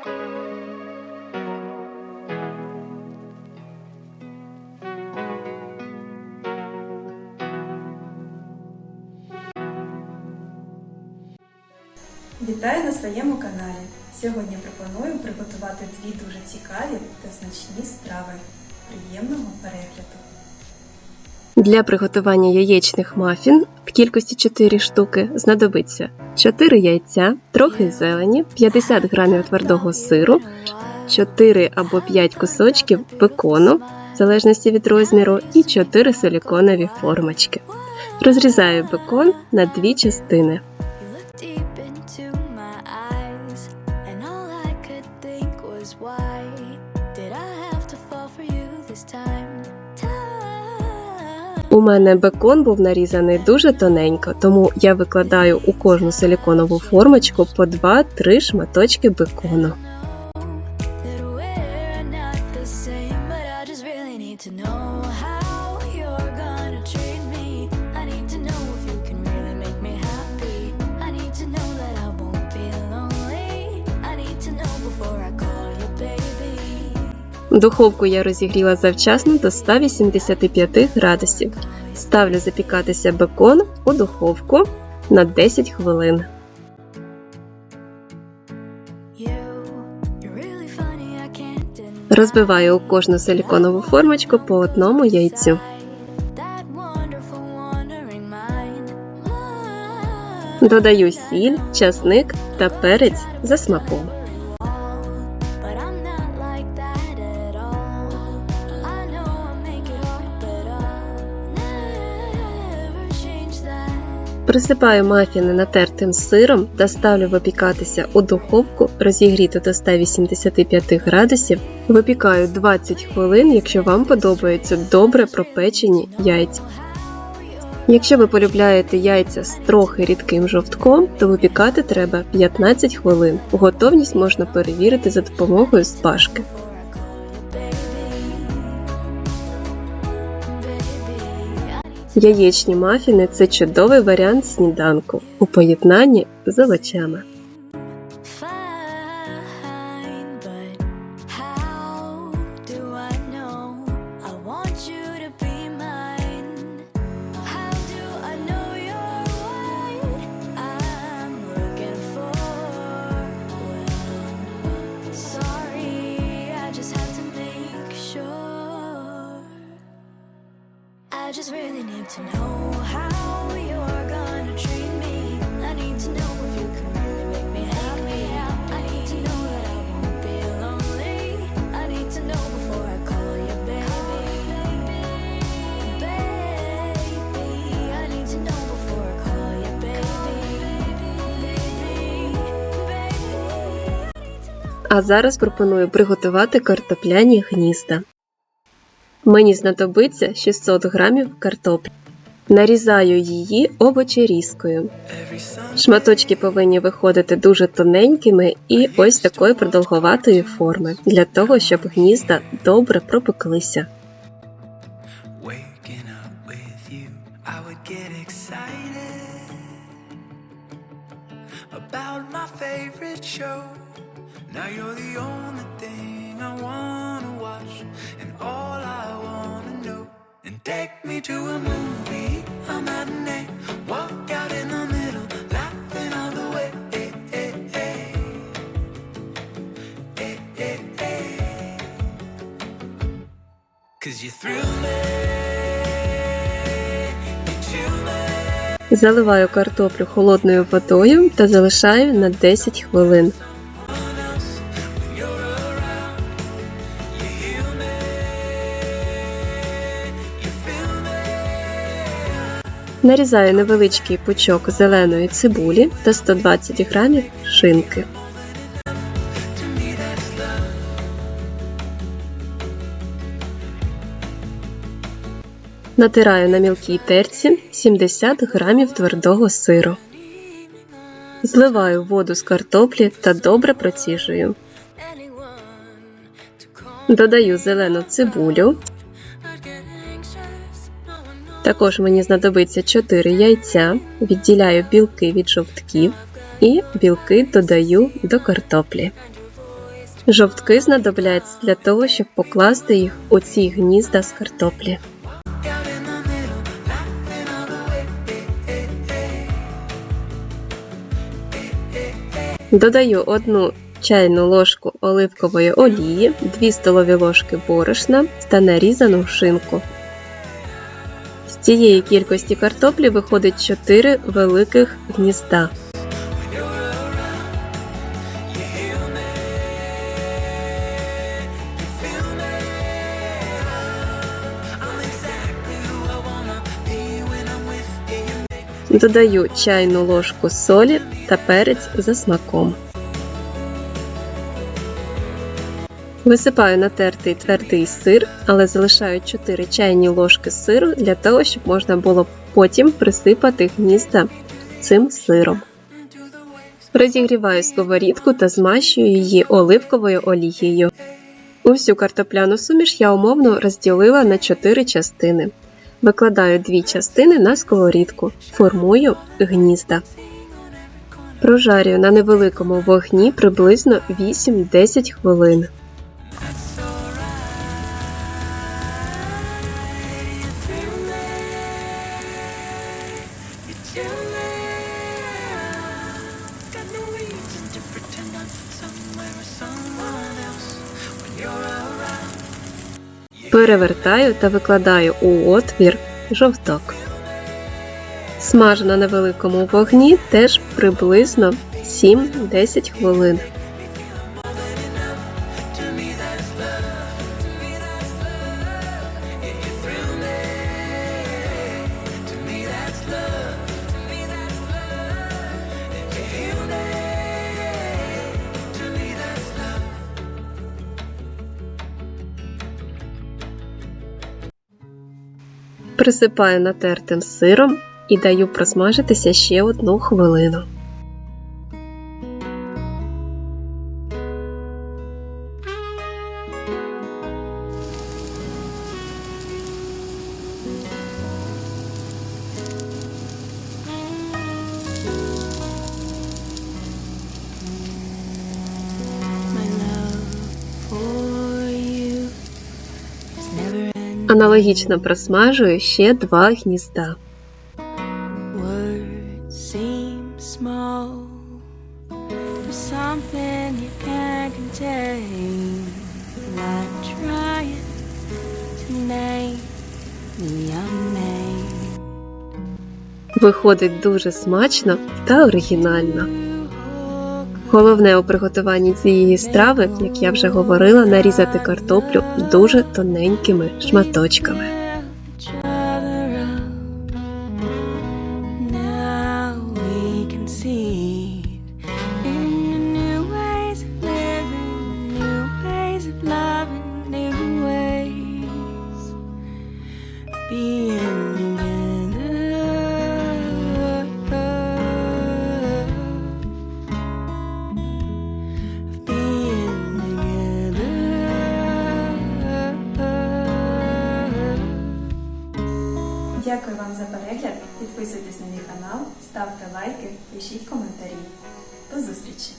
Вітаю на своєму каналі. Сьогодні пропоную приготувати дві дуже цікаві та смачні страви. Приємного перегляду! Для приготування яєчних мафін в кількості 4 штуки знадобиться 4 яйця, трохи зелені, 50 грамів твердого сиру, 4 або 5 кусочків бекону, в залежності від розміру, і 4 силіконові формочки. Розрізаю бекон на дві частини. У мене бекон був нарізаний дуже тоненько, тому я викладаю у кожну силіконову формочку по 2-3 шматочки бекону. Духовку я розігріла завчасно до 185 градусів. Ставлю запікатися бекон у духовку на 10 хвилин. Розбиваю у кожну силіконову формочку по одному яйцю. Додаю сіль, часник та перець за смаком. Присипаю мафіни натертим сиром та ставлю випікатися у духовку, розігріту до 185 градусів. Випікаю 20 хвилин, якщо вам подобаються добре пропечені яйця. Якщо ви полюбляєте яйця з трохи рідким жовтком, то випікати треба 15 хвилин. Готовність можна перевірити за допомогою спашки. Яєчні мафіни це чудовий варіант сніданку у поєднанні з овочами. А зараз пропоную приготувати картопляні гнізда. Мені знадобиться 600 грамів картоплі. Нарізаю її овочерізкою. Шматочки повинні виходити дуже тоненькими і ось такої продовгуватої форми, для того, щоб гнізда добре пропеклися. About my favorite show. Now you're the only thing I wanna watch, and all I wanna know. And take me to a movie, a matinee, walk out in the middle, laughing all the way. Hey, hey, hey. Cause you thrill me, you chill me. Заливаю картоплю холодною водою та залишаю на 10 хвилин. Нарізаю невеличкий пучок зеленої цибулі та 120 грамів шинки. Натираю на мілкій терці 70 грамів твердого сиру. Зливаю воду з картоплі та добре проціжую. Додаю зелену цибулю. Також мені знадобиться 4 яйця. Відділяю білки від жовтків і білки додаю до картоплі. Жовтки знадобляться для того, щоб покласти їх у ці гнізда з картоплі. Додаю одну чайну ложку оливкової олії, 2 столові ложки борошна та нарізану шинку. Цієї кількості картоплі виходить 4 великих гнізда. Додаю чайну ложку солі та перець за смаком. Висипаю натертий твердий сир, але залишаю 4 чайні ложки сиру для того, щоб можна було потім присипати гнізда цим сиром. Розігріваю сковорідку та змащую її оливковою олією. Усю картопляну суміш я умовно розділила на 4 частини. Викладаю дві частини на сковорідку, формую гнізда. Прожарюю на невеликому вогні приблизно 8-10 хвилин. Перевертаю та викладаю у отвір жовток. Смажу на невеликому вогні теж приблизно 7-10 хвилин. Присипаю натертим сиром і даю просмажитися ще одну хвилину. Аналогічно просмажую ще два гнізда. Виходить дуже смачно та оригінально. Головне у приготуванні цієї страви, як я вже говорила, нарізати картоплю дуже тоненькими шматочками. підписуйтесь на мій канал, ставте лайки, пишіть коментарі. До зустрічі!